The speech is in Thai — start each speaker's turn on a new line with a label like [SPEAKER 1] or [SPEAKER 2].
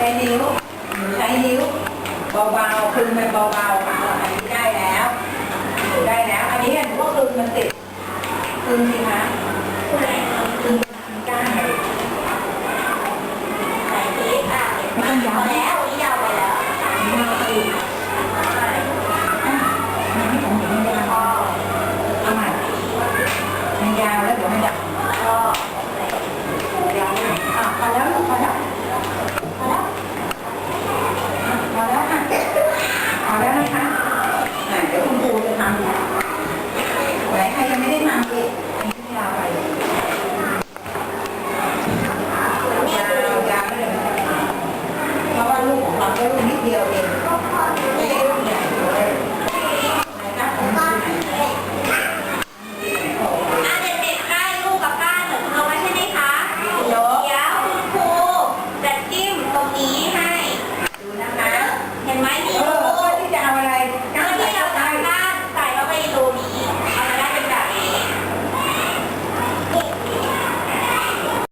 [SPEAKER 1] ใช้นิ้วใช้นิ้วเบาๆคึงมันเบาๆค่ะอันนี้ได้แล้วได้แล้ว อันนี้เหนูว่าคึงมันติดคึงสิคะ
[SPEAKER 2] คึงตึง
[SPEAKER 1] ได้
[SPEAKER 2] ใส่ที่อะไม่ต้องยาว
[SPEAKER 1] ยังไม่ได้มาเลยอันนี้ยาไปยาวยาวเลยเพราะว่าลูกของเราก็ลูกนิดเดียวเอง